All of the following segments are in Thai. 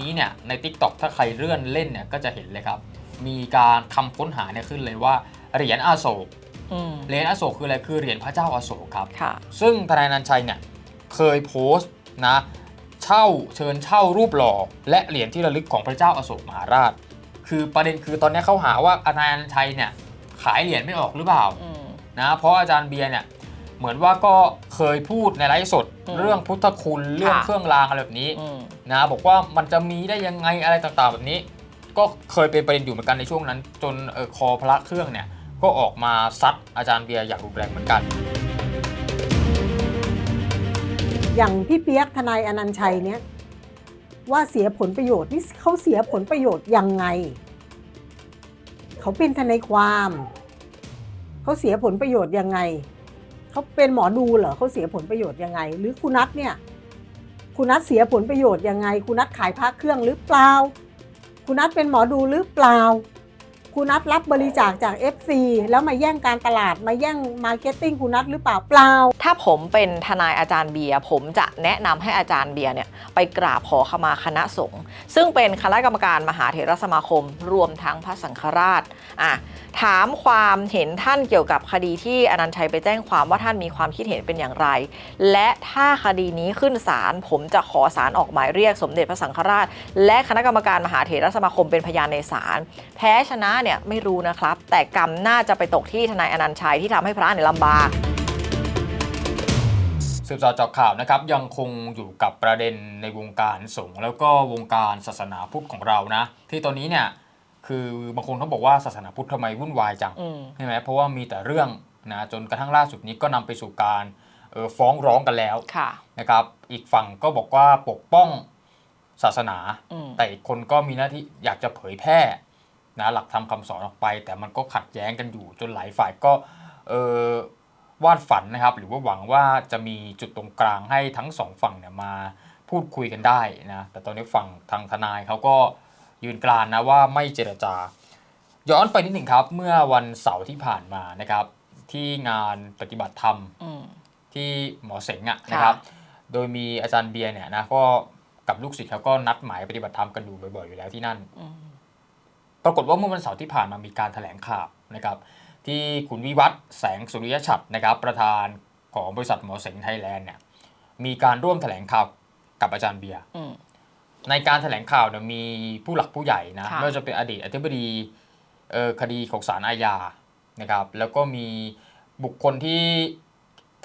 นี้เนี่ยใน t ิ k t o k ถ้าใครเลื่อนเล่นเนี่ยก็จะเห็นเลยครับ มีการคำค้นหาเนี่ยขึ้นเลยว่าเหรียญอโศกอืมเหรียญอโศกคืออะไรคือเหรียญพระเจ้าอโศกครับ ค่ะ ซึ่งทนายนันชัยเนี่ยเคยโพสต์นะเช่าเชิญเช่ารูปหล่อและเหรียญที่ระลึกของพระเจ้าอโศกมหาราช คือประเด็นคือตอนนี้เขาหาว่าทนายนันชัยเนี่ยขายเหรียญไม่ออกหรือเปล่าอืม นะเพราะอาจารย์เบียร์เนี่ย เหมือนว่าก็เคยพูดในไลฟ์สดอืมเรื่องพุทธคุณเรื่องค่ะเครื่องรางอะไรแบบนี้อืมนะบอกว่ามันจะมีได้ยังไงอะไรต่างๆแบบนี้ ก็เคยเป็นประเด็นอยู่เหมือนกันในช่วงนั้น จนเออคอพระเครื่องเนี่ยก็ออกมาซัดอาจารย์เบียร์อย่างรุนแรงเหมือนกัน อย่างพี่เปียกทนายอนันต์ชัยเนี่ยว่าเสียผลประโยชน์นี่เขาเสียผลประโยชน์ยังไง เขาเป็นทนายความ เขาเสียผลประโยชน์ยังไง เขาเป็นหมอดูเหรอเขาเสียผลประโยชน์ยังไง หรือคุณนัทเนี่ยคุณนัทเสียผลประโยชน์ยังไง คุณนัทขายพระเครื่องหรือเปล่า คุณนัทเป็นหมอดูหรือเปล่า คุณนัทรับบริจาคจาก FC แล้วมาแย่งการตลาดมาแย่งมาร์เก็ตติ้งคุณนัทหรือเปล่าเปล่า ถ้าผมเป็นทนายอาจารย์เบียร์ผมจะแนะนำให้อาจารย์เบียร์เนี่ยไปกราบขอขมาคณะสงฆ์ซึ่งเป็นคณะกรรมการมหาเถรสมาคม รวมทั้งพระสังฆราชอะถามความเห็นท่านเกี่ยวกับคดีที่อนันต์ชัยไปแจ้งความว่าท่านมีความคิดเห็นเป็นอย่างไร และถ้าคดีนี้ขึ้นศาลผมจะขอศาลออกหมายเรียกสมเด็จพระสังฆราช และคณะกรรมการมหาเถรสมาคมเป็นพยานในศาลแพ้ชนะเนี่ยไม่รู้นะครับ แต่กรรมน่าจะไปตกที่ทนายอนันต์ชัยที่ทำให้พระเนี่ยลำบากสืบสอเจาะข่าวนะครับยังคงอยู่กับประเด็นในวงการสงฆ์แล้วก็วงการศาสนาพุทธของเรานะ ที่ตอนนี้เนี่ยคือบางคนเขาบอกว่าศาสนาพุทธทำไมวุ่นวายจังอืมใช่ไหมเพราะว่ามีแต่เรื่องนะจนกระทั่งล่าสุดนี้ก็นำไปสู่การเอ่อฟ้องร้องกันแล้วค่ะนะครับ อีกฝั่งก็บอกว่าปกป้องศาสนาอืมแต่อีกคนก็มีหน้าที่อยากจะเผยแพร่ นะหลักธรรมคำสอนออกไป แต่มันก็ขัดแย้งกันอยู่จนหลายฝ่ายก็เออวาดฝันนะครับ หรือว่าหวังว่าจะมีจุดตรงกลางให้ทั้งสองฝั่งเนี่ยมาพูดคุยกันได้นะแต่ตอนนี้ฝั่งทางทนายเขาก็ยืนกรานนะว่าไม่เจรจา ย้อนไปนิดหนึ่งครับ เมื่อวันเสาร์ที่ผ่านมานะครับ ที่งานปฏิบัติธรรมอืมที่หมอเสงอะค่ะนะครับ โดยมีอาจารย์เบียร์เนี่ยนะก็กับลูกศิษย์เขาก็นัดหมายปฏิบัติธรรมกันอยู่บ่อยๆอยู่แล้วที่นั่นอืม ปรากฏว่าเมื่อวันเสาร์ที่ผ่านมามีการแถลงข่าวนะครับ ที่คุณวิวัฒน์แสงสุริยฉัตรนะครับ ประธานของบริษัทหมอเสงไทยแลนด์เนี่ยมีการร่วมแถลงข่าวกับอาจารย์เบียร์อืมในการแถลงข่าวเนี่ยมีผู้หลักผู้ใหญ่นะค่ะไม่ว่าจะเป็นอดีตอธิบดีเอ่อคดีของศาลอาญานะครับ แล้วก็มีบุคคลที่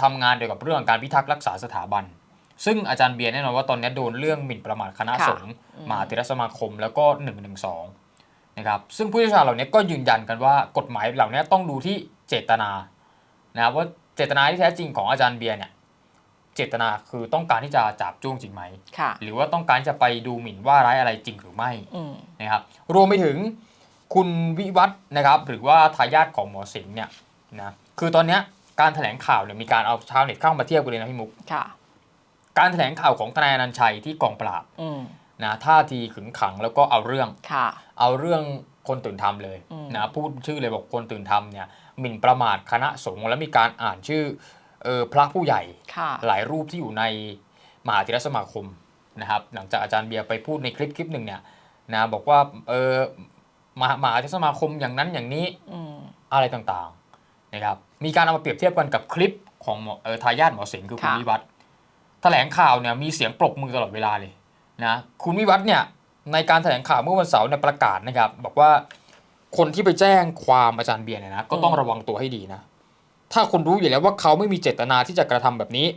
ทำงานเกี่ยวกับเรื่องการพิทักษ์รักษาสถาบัน ซึ่งอาจารย์เบียร์แน่นอนว่าตอนนี้โดนเรื่องหมิ่นประมาทคณะค่ะสงฆ์อืมมหาเถรสมาคมแล้วก็1นึ นะครับซึ่งผู้เชี่ยวชาญเหล่านี้ก็ยืนยันกันว่ากฎหมายเหล่านี้ต้องดูที่เจตนานะครับว่าเจตนาที่แท้จริงของอาจารย์เบียร์เนี่ยเจตนาคือต้องการที่จะจับจ้วงจริงไหมค่ะหรือว่าต้องการจะไปดูหมิ่นว่าร้ายอะไรจริงหรือไม่อืมนะครับรวมไปถึงคุณวิวัฒน์นะครับ หรือว่าทายาทของหมอสิงห์เนี่ยนะคือตอนเนี้ยการแถลงข่าวเนี่ยมีการเอาชาวเน็ตเข้ามาเทียบกันเลยนะพี่มุกค่ะการแถลงข่าวของทนายอนันต์ชัยที่กองปราบอืม นะท่าทีขึงขังแล้วก็เอาเรื่องค่ะเอาเรื่องคนตื่นทำเลยอืมนะพูดชื่อเลยบอกคนตื่นทำเนี่ยหมิ่นประมาทคณะสงฆ์แล้วมีการอ่านชื่อเออพระผู้ใหญ่ค่ะหลายรูปที่อยู่ในมหาเถรสมาคมนะครับ หลังจากอาจารย์เบียร์ไปพูดในคลิปคลิปหนึ่งเนี่ยนะบอกว่าเออมหามหาเถรสมาคมอย่างนั้นอย่างนี้อืมอะไรต่างๆนะครับมีการเอามาเปรียบเทียบกันกับคลิปของหมอเออทายาทหมอเสงคือคุณค่ะวิวัฒน์แถลงข่าวเนี่ยมีเสียงปรบมือตลอดเวลาเลย นะคุณวิวัฒน์เนี่ยในการแถลงข่าวเมื่อวันเสาร์เนี่ยประกาศนะครับ บอกว่าคนที่ไปแจ้งความอาจารย์เบียร์เนี่ยนะก็ต้องระวังตัวให้ดีนะ ถ้าคุณรู้อยู่แล้วว่าเขาไม่มีเจตนาที่จะกระทำแบบนี้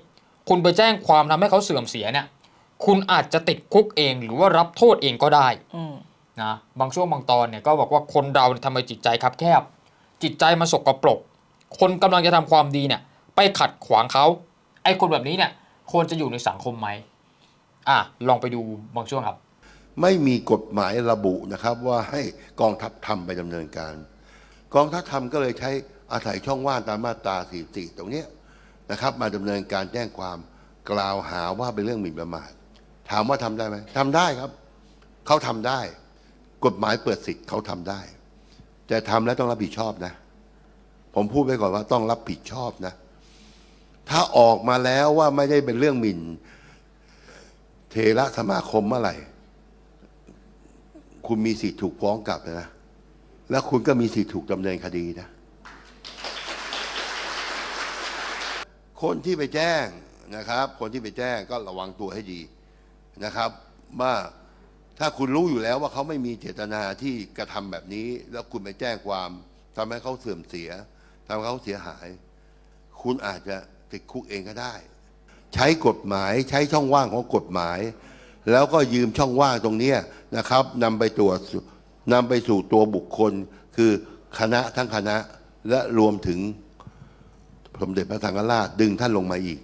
คุณไปแจ้งความทำให้เขาเสื่อมเสียเนี่ย คุณอาจจะติดคุกเองหรือว่ารับโทษเองก็ได้อืมนะบางช่วงบางตอนเนี่ยก็บอกว่าคนเราเนี่ยทำไมจิตใจคับแคบ จิตใจมาสกปรก คนกำลังจะทำความดีเนี่ย ไปขัดขวางเขาไอ้คนแบบนี้เนี่ยควรจะอยู่ในสังคมไหม อะลองไปดูบางช่วงครับ ไม่มีกฎหมายระบุนะครับว่าให้กองทัพทำไปดำเนินการ กองทัพทำก็เลยใช้อาศัยช่องว่างตามมาตรา44ตรงเนี้ยนะครับ มาดำเนินการแจ้งความกล่าวหาว่าเป็นเรื่องหมิ่นประมาทถามว่าทำได้ไหมทำได้ครับ เขาทำได้ กฎหมายเปิดสิทธิ์เขาทำได้ แต่ทำแล้วต้องรับผิดชอบนะ ผมพูดไปก่อนว่าต้องรับผิดชอบนะ ถ้าออกมาแล้วว่าไม่ได้เป็นเรื่องหมิ่น เทระสมาคมเมื่อไหร่ คุณมีสิทธิ์ถูกฟ้องกลับนะ แล้วคุณก็มีสิทธิ์ถูกดำเนินคดีนะ คนที่ไปแจ้งนะครับ คนที่ไปแจ้งก็ระวังตัวให้ดีนะครับว่าถ้าคุณรู้อยู่แล้วว่าเขาไม่มีเจตนาที่กระทำแบบนี้ แล้วคุณไปแจ้งความทำให้เขาเสื่อมเสียทำให้เขาเสียหาย คุณอาจจะติดคุกเองก็ได้ ใช้กฎหมายใช้ช่องว่างของกฎหมาย แล้วก็ยืมช่องว่างตรงนี้นะครับนำไปตรวจนำไปสู่ตัวบุคคล คือคณะทั้งคณะและรวมถึงสมเด็จพระสังฆราชดึงท่านลงมาอีก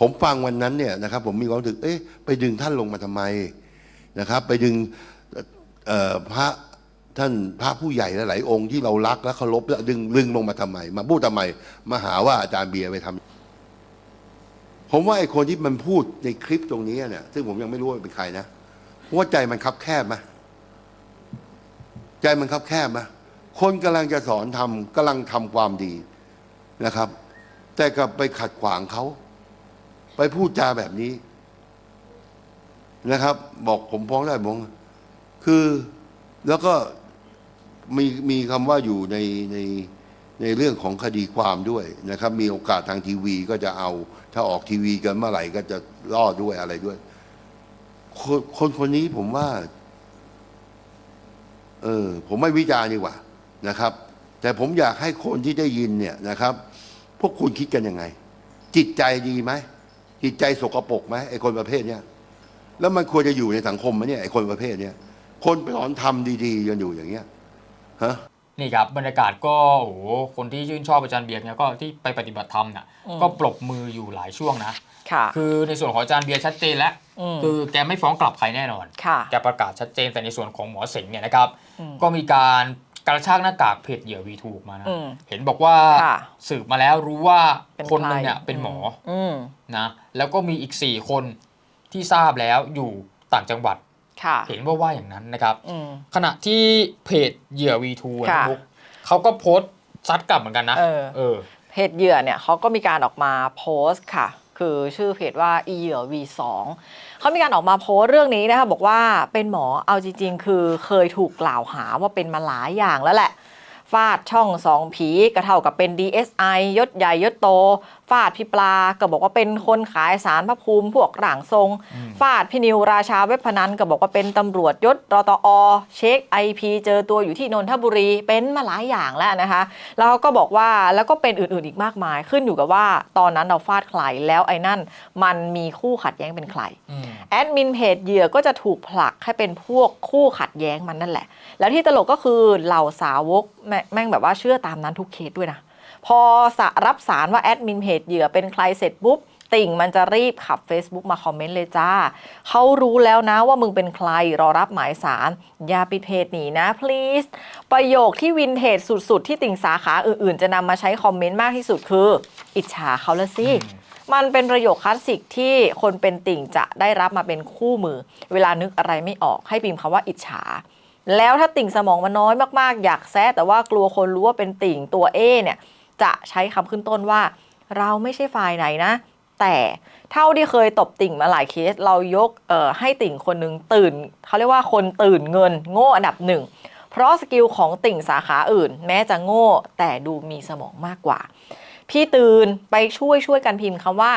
ผมฟังวันนั้นเนี่ยนะครับ ผมมีความรู้สึกเอ๊ะไปดึงท่านลงมาทำไมนะครับ ไปดึงพระท่านพระผู้ใหญ่หลายองค์ที่เรารักและเคารพแล้วดึงดึงลงมาทำไม มาพูดทำไมมาหาว่าอาจารย์เบียร์ไปทำ ผมว่าไอ้คนที่มันพูดในคลิปตรงนี้เนี่ย ซึ่งผมยังไม่รู้ว่าเป็นใครนะว่าใจมันคับแคบไหมใจมันคับแคบไหมคนกำลังจะสอนทำกำลังทำความดีนะครับ แต่กลับไปขัดขวางเขา ไปพูดจาแบบนี้นะครับ บอกผมฟ้องได้ผมคือแล้วก็มีมีคำว่าอยู่ในใน ในเรื่องของคดีความด้วยนะครับ มีโอกาสทางทีวีก็จะเอา ถ้าออกทีวีกันเมื่อไหร่ก็จะล่อด้วยอะไรด้วย คนคนคนนี้ผมว่า เออ ผมไม่วิจารณ์ดีกว่านะครับ แต่ผมอยากให้คนที่ได้ยินเนี่ยนะครับ พวกคุณคิดกันยังไง จิตใจดีไหมจิตใจสกปรกไหมไอ้คนประเภทเนี้ยแล้วมันควรจะอยู่ในสังคมไหมเนี่ยไอ้คนประเภทเนี้ยคนไปสอนทำดีๆกันอยู่อย่างเงี้ยฮะ นี่ครับบรรยากาศก็โอ้โหคนที่ชื่นชอบอาจารย์เบียร์เนี่ยก็ที่ไปปฏิบัติธรรมน่ะอืมก็ปรบมืออยู่หลายช่วงนะค่ะ คือในส่วนของอาจารย์เบียร์ชัดเจนแล้วมคือแกไม่ฟ้องกลับใครแน่นอนค่ะแกประกาศชัดเจนแต่ในส่วนของหมอเสงเนี่ยนะครับอืมก็มีการกระชากหน้ากากเพจเหยื่อวีทูกมานะอืมเห็นบอกว่าค่ะสืบมาแล้วรู้ว่าเป็นคนหนึงใรเนี่ยเป็นหมออืมนะแล้วก็มีอีก 4 คนที่ทราบแล้วอยู่ต่างจังหวัดค่ะ เห็นว่าว่าอย่างนั้นนะครับอืมขณะที่เพจเหยื่อ V2 อะค่ะมุกเขาก็โพสต์ซัดกลับเหมือนกันนะเออเออเพจเหยื่อเนี่ยเขาก็มีการออกมาโพสต์ค่ะ คือชื่อเพจว่าอีเหยื่อ V2 เขามีการออกมาโพสต์เรื่องนี้นะคะบอกว่าเป็นหมอเอาจริงๆ คือเคยถูกกล่าวหาว่าเป็นมาหลายอย่างแล้วแหละฟาดช่องสองผีก็เท่ากับเป็น DSI ยศใหญ่ยศโต ฟาดพี่ปลาก็บอกว่าเป็นคนขายสารพระภูมิพวกร่างทรงอืมฟาดพี่นิวราชาเว็บพนันก็บอกว่าเป็นตำรวจยศรตอ เช็ค IP เจอตัวอยู่ที่นนทบุรีเป็นมาหลายอย่างแล้วนะคะแล้วเขาก็บอกว่าแล้วก็เป็นอื่นๆอีกมากมาย ขึ้นอยู่กับว่าตอนนั้นเราฟาดใครแล้วไอ้นั่นมันมีคู่ขัดแย้งเป็นใครอืมแอดมินเพจเหยื่อก็จะถูกผลักให้เป็นพวกคู่ขัดแย้งมันนั่นแหละ แล้วที่ตลกก็คือเหล่าสาวกแม่แม่งแบบว่าเชื่อตามนั้นทุกเคสด้วยนะ พอสะรับสารว่าแอดมินเพจเหยื่อเป็นใครเสร็จปุ๊บติ่งมันจะรีบขับ Facebook มาคอมเมนต์เลยจ้า เขารู้แล้วนะว่ามึงเป็นใครรอรับหมายสาร อย่าปิดเพจหนีนะ please ประโยคที่วินเทจสุดๆ ที่ติ่งสาขาอื่นๆ จะนำมาใช้คอมเมนต์มากที่สุดคือ อิจฉาเขาละสิอืมมันเป็นประโยคคลาสสิกที่คนเป็นติ่งจะได้รับมาเป็นคู่มือ เวลานึกอะไรไม่ออกให้พิมพ์คำว่าอิจฉา แล้วถ้าติ่งสมองมันน้อยมากๆ อยากแซะแต่ว่ากลัวคนรู้ว่าเป็นติ่งตัวเอเนี่ย จะใช้คำขึ้นต้นว่า เราไม่ใช่ฝ่ายไหนนะ แต่เท่าที่เคยตบติ่งมาหลายเคส เรายกเอ่อให้ติ่งคนหนึ่งตื่นเขาเรียกว่าคนตื่นเงิน โง่อันดับหนึ่งเพราะสกิลของติ่งสาขาอื่น แม้จะโง่แต่ดูมีสมองมากกว่า พี่ตื่นไปช่วยช่วยกันพิมพ์คำว่า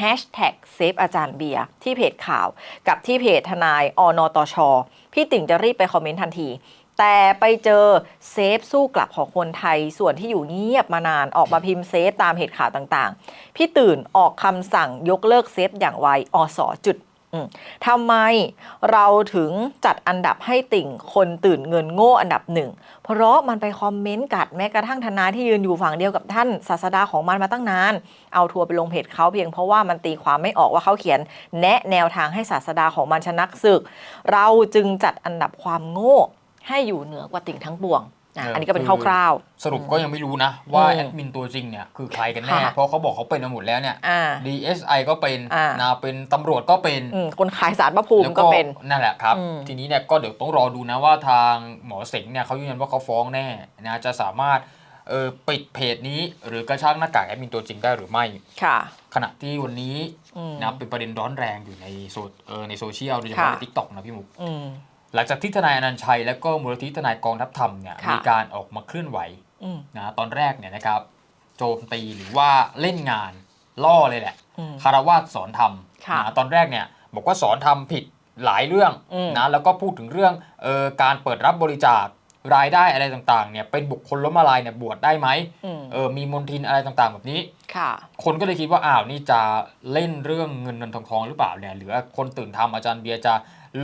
hashtag เซฟอาจารย์เบียร์ที่เพจข่าว กับที่เพจทนายอนตชอพี่ติ่งจะรีบไปคอมเมนต์ทันที แต่ไปเจอเซฟสู้กลับของคนไทย ส่วนที่อยู่เงียบมานานออกมาพิมพ์เซฟตามเหตุข่าวต่างๆ พี่ตื่นออกคำสั่งยกเลิกเซฟอย่างไวอสจุดทำไมเราถึงจัดอันดับให้ติ่งคนตื่นเงินโง่อันดับหนึ่ง เพราะมันไปคอมเมนต์กัดแม้กระทั่งทนายที่ยืนอยู่ฝั่งเดียวกับท่านศาสดาของมันมาตั้งนาน เอาทัวร์ไปลงเพจเขาเพียงเพราะว่ามันตีความไม่ออกว่าเขาเขียน แนะแนวทางให้ศาสดาของมันชนะศึก เราจึงจัดอันดับความโง่ ให้อยู่เหนือกว่าติ่งทั้งปวงอะเอออัอันนี้ก็เป็นคือคร่าวสรุปก็ยังไม่รู้นะ ว่าอืมแอดมินตัวจริงเนี่ยคือใครกันแน่ค่ะเพราะเขาบอกเขาเป็นมาหมดแล้วเนี่ยๆอ่า DSI ก็เป็นอ่านะเป็นตำรวจก็เป็นอืมคนขายสารพระภูมิแล้วก็เป็นนั่นแหละครับอืมทีนี้เนี่ยก็เดี๋ยวต้องรอดูนะว่าทางหมอเสงเนี่ยเขายืนยันว่าเขาฟ้องแน่นะจะสามารถเออปิดเพจนี้หรือกระชากหน้ากากแอดมินตัวจริงได้หรือไม่ ค่ะ ขณะที่วันนี้อืมนะเป็นประเด็นร้อนแรงอยู่ในโซเออในโซเชียลโดยเฉพาะค่ะในทิกตอกนะพี่หมุกอืม หลังจากที่ทนายอนันต์ชัย และก็มูลนิธิทนายกองทัพธรรมเนี่ยค่ะ มีการออกมาเคลื่อนไหวอืมนะตอนแรกเนี่ยนะครับโจมตีหรือว่าเล่นงานล่อเลยแหละ อืม คารวาสสอนธรรมค่ะ นะตอนแรกเนี่ยบอกว่าสอนทำผิดหลายเรื่องอืม นะแล้วก็พูดถึงเรื่องเออการเปิดรับบริจาครายได้อะไรต่างๆเนี่ยเป็นบุคคลล้มละลายเนี่ยบวชได้ไหมอืม เออมีมนทินอะไรต่างๆ แบบนี้ ค่ะ คนก็เลยคิดว่าอ้าวนี่จะเล่นเรื่องเงินเงินทองทองหรือเปล่าเนี่ยหรือว่าคนตื่นทำอาจารย์เบียร์จะ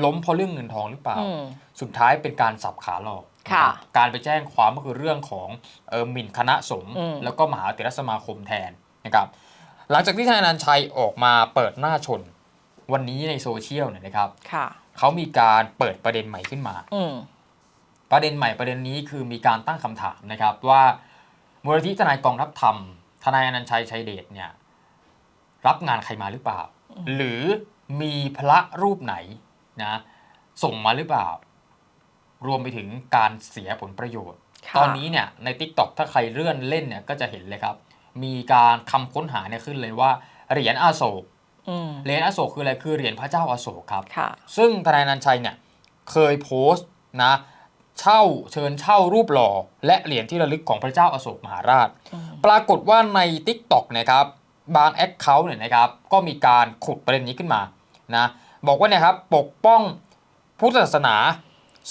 ล้มเพราะเรื่องเงินทองหรือเปล่าอืมสุดท้ายเป็นการสับขาหลอกค่ะนะครับการไปแจ้งความก็คือเรื่องของเออหมิ่นคณะสงฆ์อืมแล้วก็มหาเถรสมาคมแทนนะครับหลังจากที่ทนายอนันต์ชัยออกมาเปิดหน้าชน วันนี้ในโซเชียลเนี่ยนะครับค่ะเขามีการเปิดประเด็นใหม่ขึ้นมาอืมประเด็นใหม่ประเด็นนี้คือมีการตั้งคำถามนะครับว่ามูลนิธิทนายกองทัพธรรมทนายอนันต์ชัยชัยเดชเนี่ยรับงานใครมาหรือเปล่า หรือมีพระรูปไหน นะส่งมาหรือเปล่า รวมไปถึงการเสียผลประโยชน์ ค่ะ ตอนนี้เนี่ยใน t ิ k t o k ถ้าใครเลื่อนเล่นเนี่ยก็จะเห็นเลยครับ มีการคำค้นหาเนี่ยขึ้นเลยว่าเหรียญอโศกอืมเหรียญอโศกคืออะไรคือเหรียญพระเจ้าอโศกครับ ค่ะ ซึ่งทนายอนันต์ชัยเนี่ยเคยโพสต์นะเช่าเชิญเช่ารูปหล่อ และเหรียญที่ระลึกของพระเจ้าอโศกมหาราช อืม ปรากฏว่าใน t ิ k t o k นะครับบางแอคเคาท์เนี่ยนะครับก็มีการขุดประเด็นนี้ขึ้นมานะ บอกว่าเนี่ยครับปกป้องพุทธศาสนา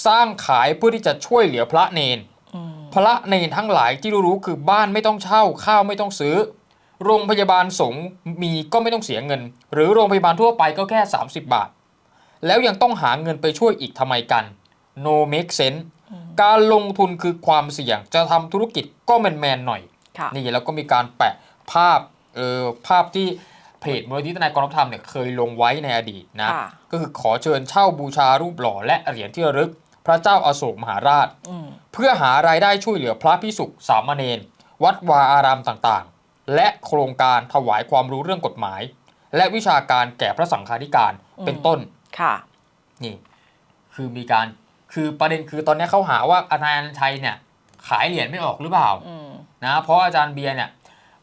สร้างขายเพื่อที่จะช่วยเหลือพระเนนอืมพระเนรทั้งหลายที่รู้ๆคือบ้านไม่ต้องเช่าข้าวไม่ต้องซื้อ โรงพยาบาลสงฆ์มีก็ไม่ต้องเสียเงิน หรือโรงพยาบาลทั่วไปก็แค่ 30 บาท แล้วยังต้องหาเงินไปช่วยอีกทำไมกัน no make sense การลงทุนคือความเสี่ยงจะทำธุรกิจก็แมนๆหน่อยค่ะนี่แล้วก็มีการแปะภาพเออภาพที่ เพจมูลนิธิทนายกองทัพธรรมเนี่ยเคยลงไว้ในอดีตนะ ค่ะ ก็คือขอเชิญเช่าบูชารูปหล่อและเหรียญที่ระลึก พระเจ้าอาโศกมหาราช อืมเพื่อหารายได้ช่วยเหลือพระพิสุสามเณรวัดวาอารามต่างๆ และโครงการถวายความรู้เรื่องกฎหมาย และวิชาการแก่พระสังฆาธิการอืมเป็นต้นค่ะ นี่ คือมีการคือประเด็นคือตอนนี้เขาหาว่าอาจารย์ชัยเนี่ย ขายเหรียญไม่ออกหรือเปล่า อืม นะเพราะอาจารย์เบียร์เนี่ย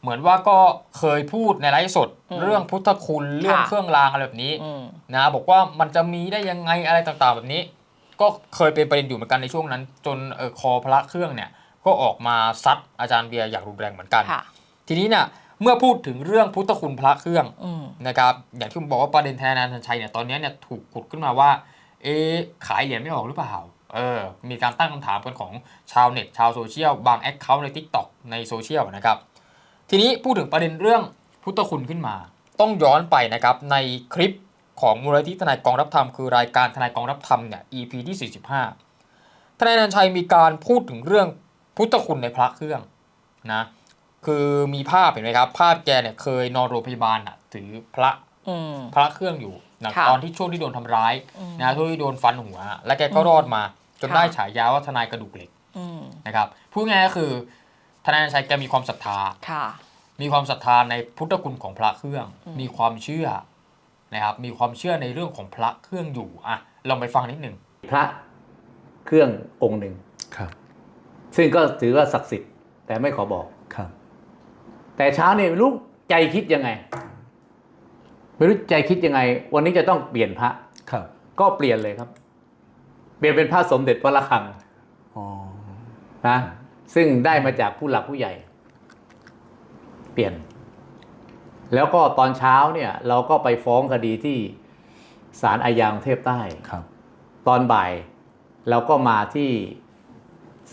เหมือนว่าก็เคยพูดในไลฟ์สดอืมเรื่องพุทธคุณเรื่องค่ะเครื่องรางอะไรแบบนี้อืมนะบอกว่ามันจะมีได้ยังไงอะไรต่างๆ แบบนี้ ก็เคยเป็นประเด็นอยู่เหมือนกันในช่วงนั้น จนเออคอพระเครื่องเนี่ยก็ออกมาซัดอาจารย์เบียร์อย่างรุนแรงเหมือนกันค่ะทีนี้เนี่ยเมื่อพูดถึงเรื่องพุทธคุณพระเครื่องอืมนะครับอย่างที่ผมบอกว่าประเด็นแทนนันทชัยเนี่ยตอนนี้เนี่ยถูกขุดขึ้นมาว่า เอ๊ะขายเหรียญไม่ออกหรือเปล่าเออมีการตั้งคำถามกันของชาวเน็ตชาวโซเชียลบางแอคเคาท์ใน Tik t o อกในโซเชียลนะครับ ทีนี้พูดถึงประเด็นเรื่องพุทธคุณขึ้นมา ต้องย้อนไปนะครับในคลิปของมูลนิธิทนายกองรับธรรมคือรายการทนายกองรับธรรมเนี่ย EP ที่ 45 ทนายนันชัยมีการพูดถึงเรื่องพุทธคุณในพระเครื่องนะคือมีภาพเห็นไหมครับ ภาพแกเนี่ยเคยนอนโรงพยาบาลอะถือพระอืมพระเครื่องอยู่นะค่ะตอนที่ช่วงที่โดนทำร้ายอืมนะช่วงที่โดนฟันหัว และแกก็รอดมา จนค่ะได้ฉายาว่าทนายกระดูกเหล็กอืมนะครับพูดง่ายๆก็คือ ทนายนันชัยแกมีความศรัทธา ค่ะ มีความศรัทธาในพุทธคุณของพระเครื่องอืมมีความเชื่อนะครับ มีความเชื่อในเรื่องของพระเครื่องอยู่อะลองไปฟังนิดหนึ่งพระเครื่ององค์หนึ่งครับ ซึ่งก็ถือว่าศักดิ์สิทธิ์แต่ไม่ขอบอกครับ แต่เช้าเนี่ยไม่รู้ใจคิดยังไง ไม่รู้ใจคิดยังไง วันนี้จะต้องเปลี่ยนพระครับ ก็เปลี่ยนเลยครับ เปลี่ยนเป็นพระสมเด็จพระระฆังอ๋อนะ ซึ่งได้มาจากผู้หลักผู้ใหญ่ เปลี่ยน แล้วก็ตอนเช้าเนี่ยเราก็ไปฟ้องคดีที่ศาลอาญากรุงเทพใต้ครับ ตอนบ่ายเราก็มาที่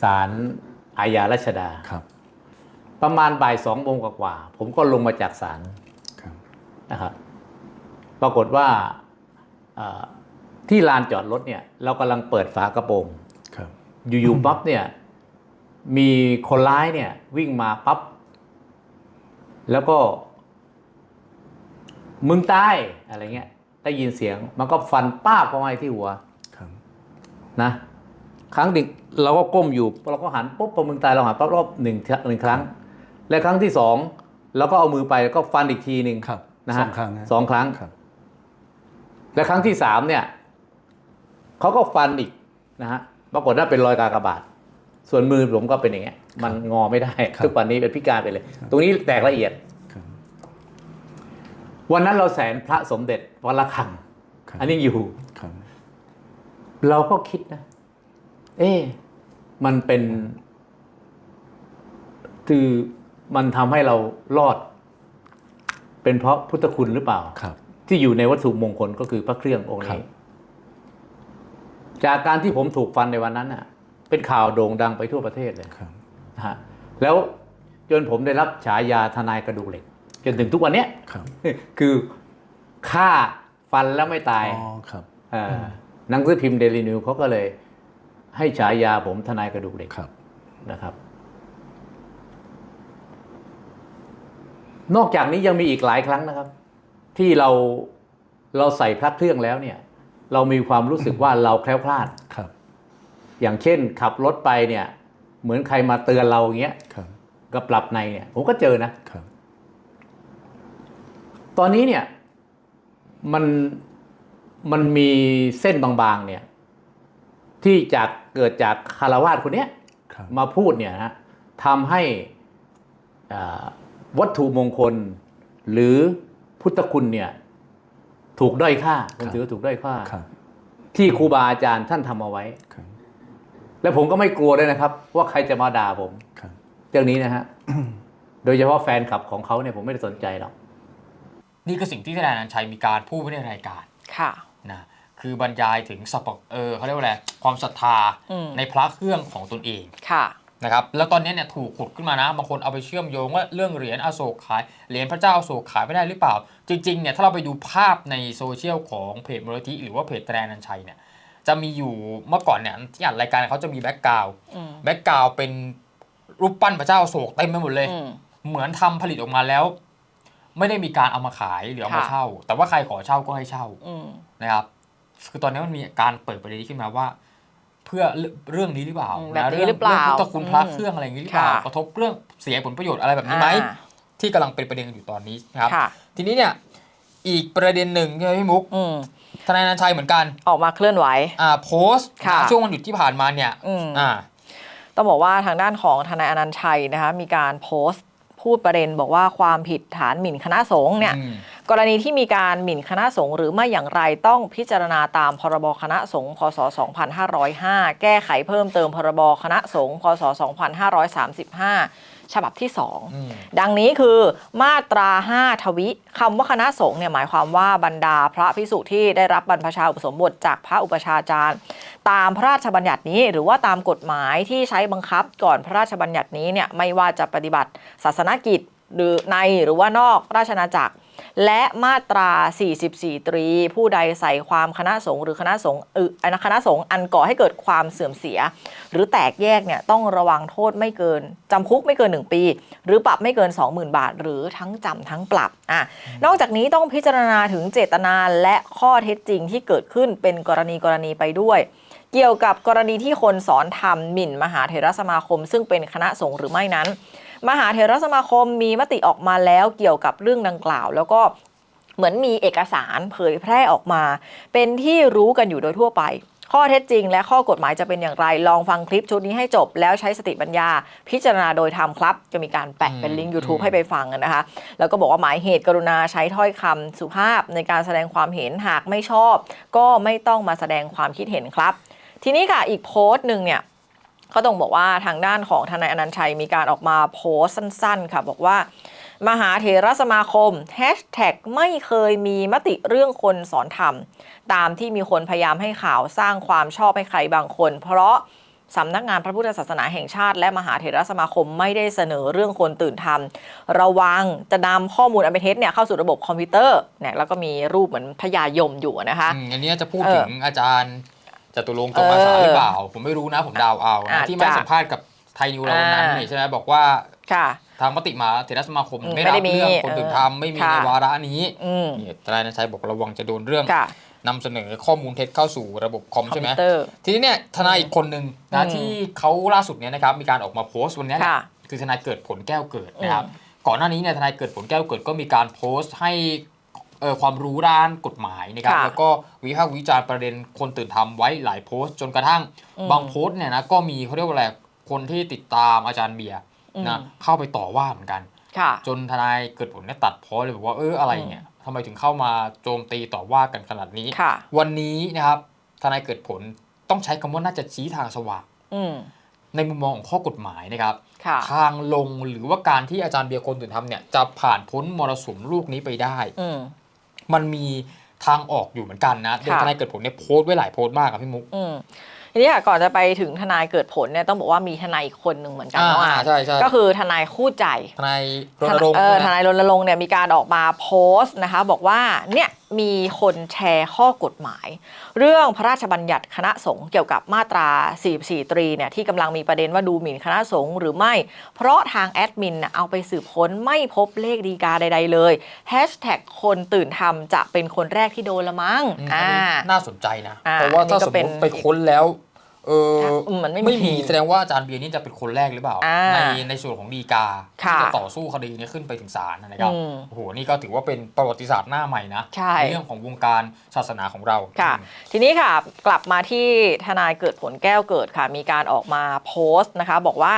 ศาลอาญารัชดาครับ ประมาณบ่ายสองโมงกว่าๆผมก็ลงมาจากศาลครับนะครับ ปรากฏว่าเอ่อที่ลานจอดรถเนี่ย เรากำลังเปิดฝากระโปรงครับอยู่ๆปั๊บเนี่ย มีคนร้ายเนี่ยวิ่งมาปั๊บแล้วก็ มึงตายอะไรเงี้ยได้ยินเสียง มันก็ฟันป้าบเข้ามาที่หัวครับนะครั้งหนึ่งเราก็ก้มอยู่เราก็หันปุ๊บพอมึงตายเราหันปั๊บรอบหนึ่งหนึ่งครั้ง และครั้งที่สองเราก็เอามือไปแล้วก็ฟันอีกทีหนึ่งครับนะสฮะองครั้งนะสองครั้งครับและครั้งที่สามเนี่ยเขาก็ฟันอีกนะฮะปรากฏว่าเป็นรอยกากบาท ส่วนมือผมก็เป็นอย่างเงี้ย มันงอไม่ได้ครับทุกวันนี้เป็นพิการไปเลย ตรงนี้แตกละเอียดครับวันนั้นเราแสนพระสมเด็จวัดละคังครับอันนี้อยู่ครับเราก็คิดนะ เอ๊ะมันเป็น คือมันทำให้เรารอด เป็นเพราะพุทธคุณหรือเปล่าครับที่อยู่ในวัตถุมงคลก็คือพระเครื่ององค์ครันี้บจากการที่ผมถูกฟันในวันนั้นน่ะ เป็นข่าวโด่งดังไปทั่วประเทศเลยครับนะฮะแล้วจนผมได้รับฉายาทนายกระดูกเหล็ก จนถึงทุกวันเนี้ยครับคือฆ่าฟันแล้วไม่ตายอ๋อครับเอ่อหนังสือพิมพ์เดลินิวเขาก็เลย ให้ฉายาผมทนายกระดูกเหล็กครับนะครับ นอกจากนี้ยังมีอีกหลายครั้งนะครับ ที่เราเราใส่พระเครื่องแล้วเนี่ย เรามีความรู้สึกว่าเราแคล้วคลาดครับ อย่างเช่นขับรถไปเนี่ยเหมือนใครมาเตือนเราอย่างเงี้ยครับก็ปรับในเนี่ยผมก็เจอนะครับตอนนี้เนี่ยมันมันมีเส้นบางๆเนี่ยที่จากเกิดจากคารวาสคนเนี้ยครับมาพูดเนี่ยนะทำให้อ่าวัตถุมงคล หรือพุทธคุณเนี่ยถูกด้อยค่าผมถือว่าถูกด้อยค่าครับที่ครูบาอาจารย์ท่านทำเอาไว้ครับ และผมก็ไม่กลัวด้วยนะครับ ว่าใครจะมาด่าผมครับเรื่องนี้นะฮะโดยเฉพาะแฟนคลับของเขาเนี่ยผมไม่ได้สนใจหรอกนี่คือสิ่งที่ทนายอนันต์ชัยมีการพูดไว้ในรายการค่ะนะคือบรรยายถึงสรรพเออเขาเรียกว่าอะไรความศรัทธาอืมในพระเครื่องของตนเองค่ะนะครับแล้วตอนนี้เนี่ยถูกขุดขึ้นมานะบางคนเอาไปเชื่อมโยงว่าเรื่องเหรียญอโศกขายเหรียญพระเจ้าอโศกขายไม่ได้หรือเปล่า จริงๆเนี่ยถ้าเราไปดูภาพในโซเชียลของเพจมูลนิธิหรือว่าเพจทนายอนันต์ชัยเนี่ย จะมีอยู่เมื่อก่อนเนี่ยที่อ่านรายการเขาจะมีแบ็กกราวอืมแบ็กกราวเป็นรูปปั้นพระเจ้าอโศกเต็มไปหมดเลยอืมเหมือนทำผลิตออกมาแล้ว ไม่ได้มีการเอามาขายหรือเอามาค่ะเช่า แต่ว่าใครขอเช่าก็ให้เช่าอืมนะครับ คือตอนนี้มันมีการเปิดประเด็นนี้ขึ้นมาว่า เพื่อเรื่องนี้หรือเปล่าอืมแบบนี้ะหรือเปล่าพุทธคุณพระอืมเครื่องอะไรอย่างนี้หรือเปล่าค่ะกระทบเรื่องเสียผลประโยชน์อะไรแบบนี้ไหมอ่าที่กำลังเป็นประเด็นกันอยู่ตอนนี้นะครับค่ะทีนี้เนี่ยอีกประเด็นหนึ่งใช่ไหมพี่มุกอืม ทนายอนันต์ชัยเหมือนกันออกมาเคลื่อนไหว อ่าโพสต์ค่ะ ช่วงวันหยุดที่ผ่านมาเนี่ยอืม อ่า ต้องบอกว่าทางด้านของทนายอนันต์ชัยนะคะมีการโพสต์พูดประเด็นบอกว่าความผิดฐานหมิ่นคณะสงฆ์เนี่ยอืม กรณีที่มีการหมิ่นคณะสงฆ์หรือไม่อย่างไรต้องพิจารณาตามพรบคณะสงฆ์พศ 2505 แก้ไขเพิ่มเติมพรบคณะสงฆ์พศ 2535 ฉบับที่อืม2ดังนี้คือมาตรา 5 ทวิคำว่าคณะสงฆ์เนี่ยหมายความว่าบรรดาพระภิกษุที่ได้รับบรรพชาอุปสมบทจากพระอุปชฌาจารย์ ตามพระราชบัญญัตินี้ หรือว่าตามกฎหมายที่ใช้บังคับก่อนพระราชบัญญัตินี้เนี่ยไม่ว่าจะปฏิบัติศาสนกิจหรือในหรือว่านอกราชอาณาจักร และมาตรา 44 ตรี ผู้ใดใส่ความคณะสงฆ์หรือคณะสงฆ์อนคณะสงฆ์อันก่อให้เกิดความเสื่อมเสีย หรือแตกแยกเนี่ยต้องระวังโทษไม่เกินจำคุกไม่เกิน 1 ปี หรือปรับไม่เกิน 20,000 บาท หรือทั้งจำทั้งปรับอะนอกจากนี้ต้องพิจารณาถึงเจตนาและข้อเท็จจริงที่เกิดขึ้นเป็นกรณีกรณีไปด้วยเกี่ยวกับกรณีที่คนสอนธรรมหมิ่นมหาเถรสมาคม ซึ่งเป็นคณะสงฆ์หรือไม่นั้น มหาเถรสมาคมมีมติออกมาแล้วเกี่ยวกับเรื่องดังกล่าว แล้วก็เหมือนมีเอกสารเผยแพร่ออกมา เป็นที่รู้กันอยู่โดยทั่วไป ข้อเท็จจริง และข้อกฎหมายจะเป็นอย่างไร ลองฟังคลิปชุดนี้ให้จบ แล้วใช้สติปัญญา พิจารณาโดยธรรมครับ จะมีการแปะเป็นลิงก์ YouTube อืมให้ไปฟังกันนะคะ แล้วก็บอกว่าหมายเหตุกรุณาใช้ถ้อยคำสุภาพในการแสดงความเห็นหากไม่ชอบ ก็ไม่ต้องมาแสดงความคิดเห็นครับ ทีนี้ค่ะอีกโพสต์หนึ่งเนี่ย ก็ต้องบอกว่าทางด้านของทนายอนันต์ชัยมีการออกมาโพสต์สั้น ๆ ค่ะ บอกว่ามหาเถรสมาคมแฮชแท็กไม่เคยมีมติเรื่องคนสอนธรรม ตามที่มีคนพยายามให้ข่าวสร้างความชอบให้ใครบางคน เพราะสำนักงานพระพุทธศาสนาแห่งชาติ และมหาเถรสมาคมไม่ได้เสนอเรื่องคนตื่นธรรม ระวังจะนำข้อมูลอันเป็นเท็จเนี่ยเข้าสู่ระบบคอมพิวเตอร์เนี่ยแล้วก็มีรูปเหมือนพญายมอยู่นะคะอืมอันนี้จะพูดเออถึงอาจารย์ จตุรงค์จงอาสาเออหรือเปล่า ผมไม่รู้นะผมเดาเอาอานะจที่ไม่จะสัมภาษณ์กับไทยนิวเราวันนั้นอ่า นี่ใช่ไหมบอกว่าค่ะ ทางมติมหาเถรสมาคมอืมไม่ไม่รับได้มีเรื่องคนเออถึงทำไม่มีค่ะในวาระนี้อืมนี่ทนายนันชัยบอกระวังจะโดนเรื่องค่ะนำเสนอข้อมูลเท็จเข้าสู่ระบบคอมคอมใช่ไหมพิวเตอร์ ทีนี้เนี่ยทนายอีกคนหนึ่งนะอืมที่เขาล่าสุดเนี่ยนะครับมีการออกมาโพสต์วันเนี้ยแหละค่ะ คือทนายเกิดผลแก้วเกิดนะครับอืมก่อนหน้านี้เนี่ยทนายเกิดผลแก้วเกิดก็มีการโพสต์ให้เอ่อ ความรู้ด้านกฎหมายนะครับ ค่ะแล้วก็วิพากษ์วิจารณ์ประเด็นคนตื่นทำไว้หลายโพสต์ จนกระทั่งอืมบางโพสต์เนี่ยนะก็มีเขาเรียกว่าอะไรคนที่ติดตามอาจารย์เบียร์นะอืม เข้าไปต่อว่าเหมือนกัน ค่ะ จนทนายเกิดผลเนี่ยตัดโพสต์เลยบอกว่าเอออะไรเนี่ยทำไมถึงเข้ามาโจมตีต่อว่ากันขนาดนี้ ค่ะ วันนี้นะครับทนายเกิดผลต้องใช้คำว่าน่าจะชี้ทางสว่างอืม ในมุมมองของข้อกฎหมายนะครับ ค่ะ ทางลงหรือว่าการที่อาจารย์เบียร์คนตื่นทำเนี่ยจะผ่านพ้นมรสุมลูกนี้ไปได้ อืม มันมีทางออกอยู่เหมือนกันนะโดยค่ะทนายเกิดผลเนี่ยโพสต์ไว้หลายโพสต์มากครับพี่มุกอืม ทีนี้ค่ะก่อนจะไปถึงทนายเกิดผลเนี่ยต้องบอกว่ามีทนายอีกคนหนึ่งเหมือนกันเนาะอ่าอะใช่ใช่ก็คือทนายคู่ใจ ทนายรณรงค์เออใช่ทไหมนายรณรงค์เนี่ยมีการออกมาโพสต์นะคะบอกว่าเนี่ยมีคนแชร์ข้อกฎหมาย เรื่องพระราชบัญญัติคณะสงฆ์เกี่ยวกับมาตรา 44 ตรีเนี่ยที่กำลังมีประเด็นว่าดูหมิ่นคณะสงฆ์หรือไม่ เพราะทางแอดมินน่ะเอาไปสืบค้นไม่พบเลขดีกาใด ๆ เลยแฮชแท็กคนตื่นทำจะเป็นคนแรกที่โดนละมั้งอืมอันอ่านี้น่าสนใจนะอ่าเพราะว่าถ้าอันนี้ก็สมเป็มนติไปค้นแล้ว เอออืมมันไม่มีไม่มีแสดงว่าอาจารย์เบียร์นี่จะเป็นคนแรกหรือเปล่า อ่าในในส่วนของดีกาค่ะที่จะต่อสู้คดีนี้ขึ้นไปถึงศาลนะครับอืมโอ้โหนี่ก็ถือว่าเป็นประวัติศาสตร์หน้าใหม่นะใช่เรื่องของวงการศาสนาของเราค่ะ อืม ทีนี้ค่ะกลับมาที่ทนายเกิดผลแก้วเกิดค่ะ มีการออกมาโพสต์นะคะ บอกว่า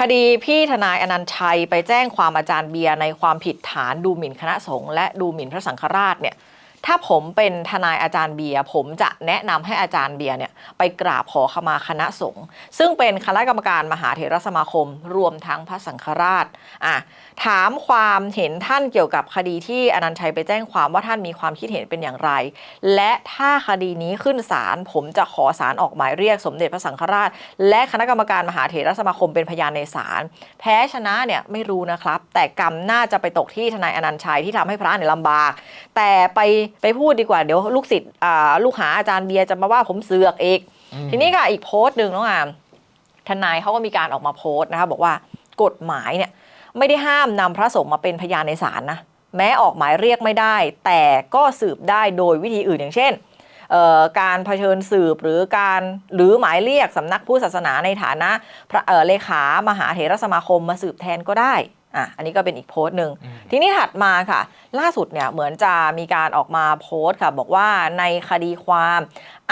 คดีพี่ทนายอนันต์ชัยไปแจ้งความอาจารย์เบียร์ในความผิดฐานดูหมิ่นคณะสงฆ์และดูหมิ่นพระสังฆราชเนี่ย ถ้าผมเป็นทนายอาจารย์เบียร์ผมจะแนะนำให้อาจารย์เบียร์เนี่ยไปกราบขอขมาคณะสงฆ์ซึ่งเป็นคณะกรรมการมหาเถรสมาคม รวมทั้งพระสังฆราชอะ ถามความเห็นท่านเกี่ยวกับคดีที่อนันต์ชัยไปแจ้งความว่าท่านมีความคิดเห็นเป็นอย่างไร และถ้าคดีนี้ขึ้นศาลผมจะขอศาลออกหมายเรียกสมเด็จพระสังฆราช และคณะกรรมการมหาเถรสมาคมเป็นพยานในศาลแพ้ชนะเนี่ยไม่รู้นะครับ แต่กรรมน่าจะไปตกที่ทนายอนันต์ชัยที่ทำให้พระเนี่ยลำบาก แต่ไปไปพูดดีกว่าเดี๋ยวลูกศิษย์อ่าลูกหาอาจารย์เบียร์จะมาว่าผมเสือกเองทีนี้ค่ะอีกโพสต์หนึ่งน้องอามทนายเขาก็มีการออกมาโพสต์นะคะบอกว่ากฎหมายเนี่ย ไม่ได้ห้ามนำพระสงฆ์มาเป็นพยานในศาลนะแม้ออกหมายเรียกไม่ได้ แต่ก็สืบได้โดยวิธีอื่นอย่างเช่นเอ่อการเผชิญสืบหรือการหรือหมายเรียกสำนักพุทธศาสนาในฐานะพระเอ่อเลขามหาเถรสมาคมมาสืบแทนก็ได้อะอันนี้ก็เป็นอีกโพสต์หนึ่งอืมทีนี้ถัดมาค่ะ ล่าสุดเนี่ยเหมือนจะมีการออกมาโพสต์ค่ะ บอกว่าในคดีความ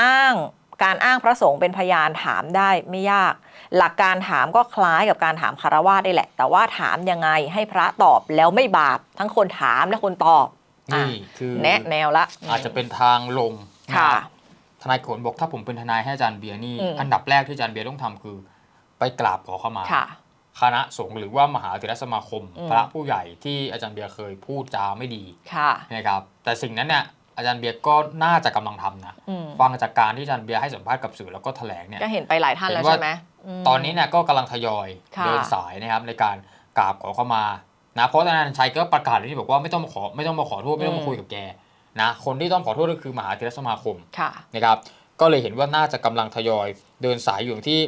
อ้างการอ้างพระสงฆ์เป็นพยานถามได้ไม่ยาก หลักการถามก็คล้ายกับการถามคารวะได้แหละ แต่ว่าถามยังไงให้พระตอบแล้วไม่บาปทั้งคนถามและคนตอบอะนี่คือแนะแนวละ อาจจะเป็นทางลงนค่ะรับทนายขนบอกถ้าผมเป็นทนายให้อาจารย์เบียร์นี่อืมอันดับแรกที่อาจารย์เบียร์ต้องทำคือ ไปกราบขอเข้ามาค่ะคณะสงฆ์หรือว่ามหาเถรสมาคมอืมพระผู้ใหญ่ที่อาจารย์เบียร์เคยพูดจาไม่ดีค่ะนะครับ แต่สิ่งนั้นเนี่ย อาจารย์เบียร์ก็น่าจะกำลังทำนะอืมฟังจากการที่อาจารย์เบียร์ให้สัมภาษณ์กับสื่อแล้วก็แถลงเนี่ยก็เห็นไปหลายท่านแล้วเห็นว่าใช่ไหมมตอนนี้เนี่ยก็กำลังทยอยค่ะเดินสายนะครับในการกราบขอเข้ามานะเพราะทนายอนันต์ชัยก็ประกาศที่บอกว่าไม่ต้องมาขอไม่ต้องมาขอโทษไม่ต้องมาคุยกับแกนะคนที่ต้องขอโทษก็คือมหาเถรสมาคมค่ะนะครับก็เลยเห็นว่าน่าจะกำลังทยอยเดินสายอยู่อย่างที่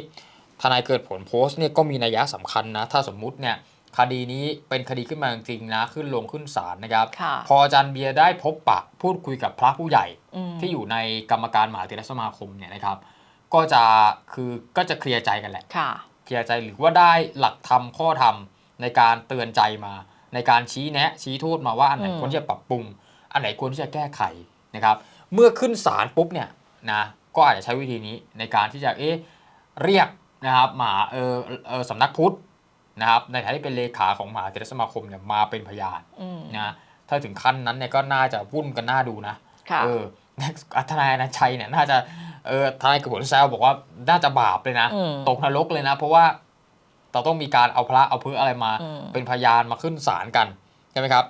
ทนายเกิดผลโพสต์เนี่ยก็มีนัยยะสำคัญนะถ้าสมมุติเนี่ย คดีนี้เป็นคดีขึ้นมาจริงๆนะขึ้นลงขึ้นศาลนะครับค่ะพออาจารย์เบียร์ได้พบปะพูดคุยกับพระผู้ใหญ่อืมที่อยู่ในกรรมการมหาเถรสมาคมเนี่ยนะครับ ก็จะคือก็จะเคลียร์ใจกันแหละค่ะเคลียร์ใจหรือว่าได้หลักธรรมข้อธรรมในการเตือนใจมา ในการชี้แนะชี้โทษมาว่าอันไหนอืมควรที่จะปรับปรุง อันไหนควรที่จะแก้ไขนะครับ เมื่อขึ้นศาลปุ๊บเนี่ยนะก็อาจจะใช้วิธีนี้ในการที่จะเอ๊ะเรียกนะครับมหาเออเออสำนักพุทธ นะครับในฐานะที่เป็นเลขาของมหาเถรสมาคมเนี่ยมาเป็นพยานอืมนะถ้าถึงขั้นนั้นเนี่ยก็น่าจะวุ่นกันน่าดูนะค่ะเออทนายอนันต์ชัยเนี่ยน่าจะเออทนายกบฏแซวบอกว่าน่าจะบาปเลยนะอืมตกนรกเลยนะ เพราะว่าเราต้องมีการเอาพระเอาพื้นอะไรมาอืมเป็นพยานมาขึ้นศาลกันใช่ไหมครับ